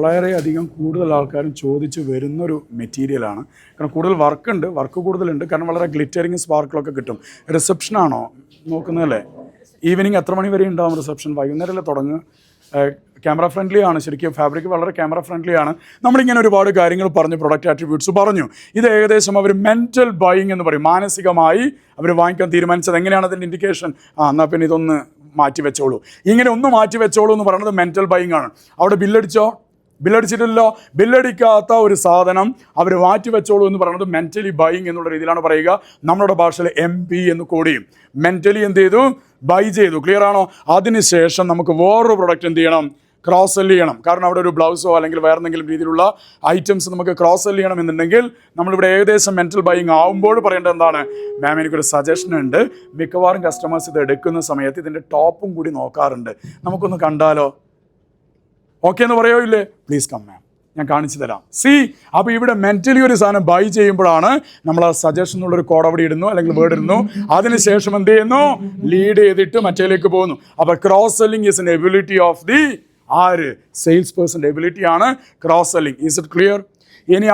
വളരെയധികം കൂടുതൽ ആൾക്കാരും ചോദിച്ച് വരുന്നൊരു മെറ്റീരിയലാണ് കാരണം കൂടുതൽ വർക്ക് ഉണ്ട് വർക്ക് കൂടുതലുണ്ട്. കാരണം വളരെ ഗ്ലിറ്ററിങ് സ്പാർക്കിളൊക്കെ കിട്ടും. റിസപ്ഷനാണോ നോക്കുന്നതല്ലേ? ഈവനിങ് എത്ര മണി വരെ ഉണ്ടാവും റിസപ്ഷൻ വൈകുന്നേരമല്ലേ തുടങ്ങുക? ക്യാമറ ഫ്രണ്ട്ലി ആണ്. ശരിക്കും ഫാബ്രിക് വളരെ ക്യാമറ ഫ്രണ്ട്ലി ആണ്. നമ്മളിങ്ങനെ ഒരുപാട് കാര്യങ്ങൾ പറഞ്ഞു പ്രൊഡക്റ്റ് ആട്രിബ്യൂട്ട്സ് പറഞ്ഞു. ഇത് ഏകദേശം അവർ മെന്റൽ ബൈയിങ് എന്ന് പറയും. മാനസികമായി അവർ വാങ്ങിക്കാൻ തീരുമാനിച്ചത് എങ്ങനെയാണ് അതിന്റെ ഇൻഡിക്കേഷൻ ആ എന്നാൽ പിന്നെ ഇതൊന്ന് മാറ്റി വെച്ചോളൂ. ഇങ്ങനെ ഒന്ന് മാറ്റി വെച്ചോളൂ എന്ന് പറയുന്നത് മെന്റൽ ബൈയിങ് ആണ്. അവിടെ ബില്ലടിച്ചോ ബില്ലടിച്ചിട്ടില്ലോ ബില്ലടിക്കാത്ത ഒരു സാധനം അവർ മാറ്റി വെച്ചോളൂ എന്ന് പറയുന്നത് മെന്റലി ബൈയിങ് എന്നുള്ള രീതിയിലാണ് പറയുക. നമ്മുടെ ഭാഷയിൽ എം പി എന്ന് കൂടിയും മെന്റലി എന്ത് ചെയ്തു? ബൈ ചെയ്തു. ക്ലിയർ ആണോ? അതിനുശേഷം നമുക്ക് വേറൊരു പ്രൊഡക്റ്റ് എന്ത് ചെയ്യണം? ക്രോസ് സെൽ ചെയ്യണം. കാരണം അവിടെ ഒരു ബ്ലൗസോ അല്ലെങ്കിൽ വേറെ എന്തെങ്കിലും രീതിയിലുള്ള ഐറ്റംസ് നമുക്ക് ക്രോസ് സെൽ ചെയ്യണം എന്നുണ്ടെങ്കിൽ നമ്മളിവിടെ ഏകദേശം മെന്റൽ ബൈയിങ് ആവുമ്പോൾ പറയേണ്ടത് എന്താണ്? മാം എനിക്കൊരു സജഷൻ ഉണ്ട്. മിക്കവാറും കസ്റ്റമേഴ്സ് ഇത് എടുക്കുന്ന സമയത്ത് ഇതിന്റെ ടോപ്പും കൂടി നോക്കാറുണ്ട്. നമുക്കൊന്ന് കണ്ടാലോ? ഓക്കെ എന്ന് പറയോ ഇല്ലേ? പ്ലീസ് കം മാം ഞാൻ കാണിച്ചു തരാം. സി അപ്പോൾ ഇവിടെ മെന്റലി ഒരു സാധനം ബൈ ചെയ്യുമ്പോഴാണ് നമ്മൾ ആ സജഷൻ എന്നുള്ളൊരു കോഡ് അവിടെ ഇടുന്നു അല്ലെങ്കിൽ വേർഡ് ഇടുന്നു. അതിനുശേഷം എന്ത് ചെയ്യുന്നു? ലീഡ് ചെയ്തിട്ട് മറ്റേലേക്ക് പോകുന്നു. അപ്പോൾ cross selling is an ability of the ആര്? സെയിൽസ് പേഴ്സന്റെ എബിലിറ്റി ആണ് cross selling is it clear ഇനി